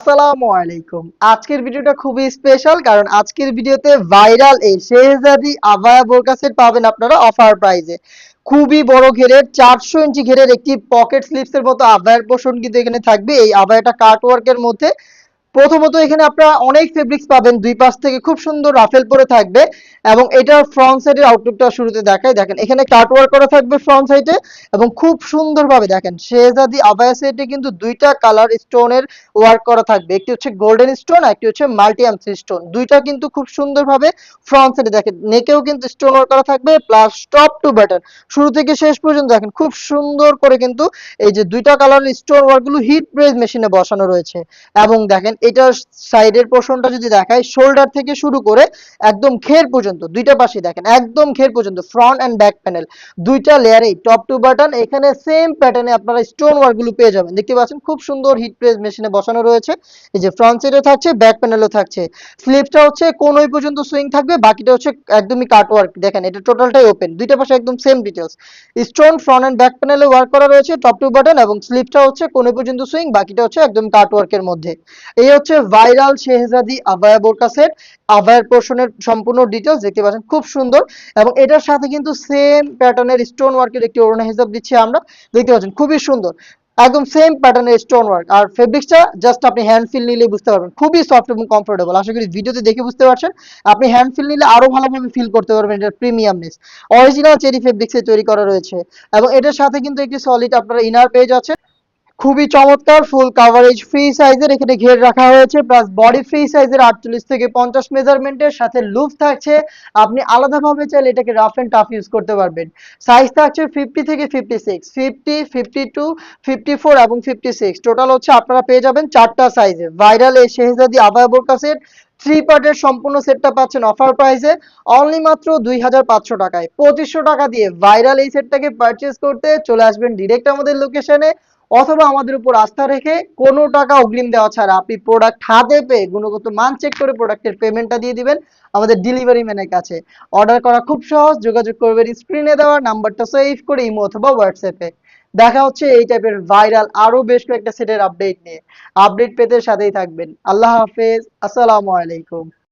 আসসালামু আলাইকুম। আজকের ভিডিওটা খুবই স্পেশাল কারণ আজকের ভিডিওতে ভাইরাল এই শেহজাদি আবায়া বোরকা সেট পাবেন আপনারা অফার প্রাইজে খুবই বড় ঘেরের, চারশো ইঞ্চি ঘেরের একটি পকেট স্লিপস এর মতো আভায়ার পোষণ কিন্তু এখানে থাকবে। এই আবায়াটা কার্টওয়ার্কের মধ্যে। প্রথমত এখানে আপনারা অনেক ফেব্রিক্স পাবেন, দুই পাশ থেকে খুব সুন্দর রাফেল পরে থাকবে। এবং এটার ফ্রন্ট সাইডের আউটলুকটা শুরুতে দেখায় দেখেন, এখানে কাট ওয়ার্ক করা থাকবে ফ্রন্ট সাইডে এবং খুব সুন্দরভাবে দেখেন শেহজাদি আবায়া সেটে কিন্তু দুইটা কালার স্টোনের ওয়ার্ক করা থাকবে। একটি হচ্ছে গোল্ডেন স্টোন একটি হচ্ছে মাল্টি আমসি স্টোন দুইটা কিন্তু খুব সুন্দরভাবে ফ্রন্ট সাইডে দেখেন নেকেও কিন্তু স্টোন ওয়ার্ক করা থাকবে প্লাস টপ টু বাটন শুরু থেকে শেষ পর্যন্ত দেখেন, খুব সুন্দর করে কিন্তু এই যে দুইটা কালার স্টোন ওয়ার্কগুলো হিট প্রেস মেশিনে বসানো রয়েছে। এবং দেখেন, এটার সাইডের পোর্শনটা যদি দেখায় শোল্ডার থেকে শুরু করে একদম ঘের পর্যন্ত দুইটা পাশে দেখেন, একদম ঘের পর্যন্ত ফ্রন্ট অ্যান্ড ব্যাক প্যানেল দুইটা লেয়ারেই টপ টু বাটন এখানে সেম প্যাটার্নে আপনারা স্টোন ওয়ার্কগুলো পেয়ে যাবেন। দেখতে পাচ্ছেন, খুব সুন্দর হিট প্রেস মেশিনে বসানো রয়েছে, এই যে ফ্রন্ট সাইডে থাকছে ব্যাক প্যানেলও থাকছে। স্লিপটা হচ্ছে কোন ওই পর্যন্ত সুইং থাকবে, বাকিটা হচ্ছে একদমই কাট ওয়ার্ক দেখেন এটা টোটালটাই ওপেন দুইটা পাশে একদম same details stone front and back প্যানেলে ওয়ার্ক করা রয়েছে টপ টু বাটন এবং স্লিপটা হচ্ছে কোন পর্যন্ত সুইং বাকিটা হচ্ছে একদম কাট ওয়ার্কের মধ্যে। এই হচ্ছে ভাইরাল শেহজাদি আবায়া বোরকা সেট আবায়ার পোর্শনের সম্পূর্ণ ডিটেলস দেখতে পাচ্ছেন, খুব সুন্দর। এবং এটার সাথে কিন্তু সেম প্যাটার্নের স্টোন ওয়ার্কের একটি ওড়না হিসাব দিচ্ছি আমরা। দেখতে পাচ্ছেন, খুবই সুন্দর। একদম সেম প্যাটার্নের স্টোন ওয়ার্ক আর ফেব্রিক্সটা জাস্ট আপনি হ্যান্ড ফিল নিলে বুঝতে পারবেন। খুবই সফট এবং কমফোর্টেবল আশা করি ভিডিওতে দেখে বুঝতে পারছেন। আপনি হ্যান্ড ফিল নিলে আরও ভালোভাবে ফিল করতে পারবেন এটার প্রিমিয়ামনেস অরিজিনাল চেরি ফেব্রিক্সে তৈরি করা রয়েছে। এবং এটার সাথে কিন্তু একটি সলিড আপনার ইনার পেজ যাচ্ছে খুবই চমৎকার ফুল কাভারেজ ফ্রি সাইজের এখানে ঘের রাখা হয়েছে। প্লাস বডি ফ্রি সাইজের আটচল্লিশ থেকে পঞ্চাশ মেজারমেন্টের সাথে লুপ থাকছে। আপনি আলাদাভাবে চাইলে এটাকে রাফ অ্যান্ড টাফ ইউজ করতে পারবেন। সাইজ থাকছে ফিফটি থেকে fifty six fifty fifty two fifty four এবং ফিফটি সিক্স টোটাল হচ্ছে আপনারা পেয়ে যাবেন চারটা সাইজে ভাইরাল এই শেহজাদি আবাবর বোরকা সেট থ্রি পার্টের সম্পূর্ণ সেটটা পাচ্ছেন অফার প্রাইসে অনলি মাত্র দুই হাজার পাঁচশো টাকায়। পঁচিশশো টাকা দিয়ে ভাইরাল এই সেটটাকে পারচেস করতে চলে আসবেন ডিরেক্ট আমাদের লোকেশনে অথবা আমাদের উপর আস্থা রেখে কোনো টাকা অগ্রিম দেওয়া ছাড়া আপনি প্রোডাক্ট হাতে পেয়ে গুণগত মান চেক করে প্রোডাক্টের পেমেন্টটা দিয়ে দিবেন আমাদের ডেলিভারি ম্যানের কাছে। অর্ডার করা খুব সহজ, যোগাযোগ করবেন স্ক্রিনে দেওয়া নাম্বারটা সেভ করে ইমো অথবা হোয়াটসঅ্যাপে দেখা হচ্ছে এই টাইপের ভাইরাল আরও বেশ কয়েকটা সেটের আপডেট নিয়ে। আপডেট পেতে সাথেই থাকবেন। আল্লাহ হাফেজ। আসসালামু আলাইকুম।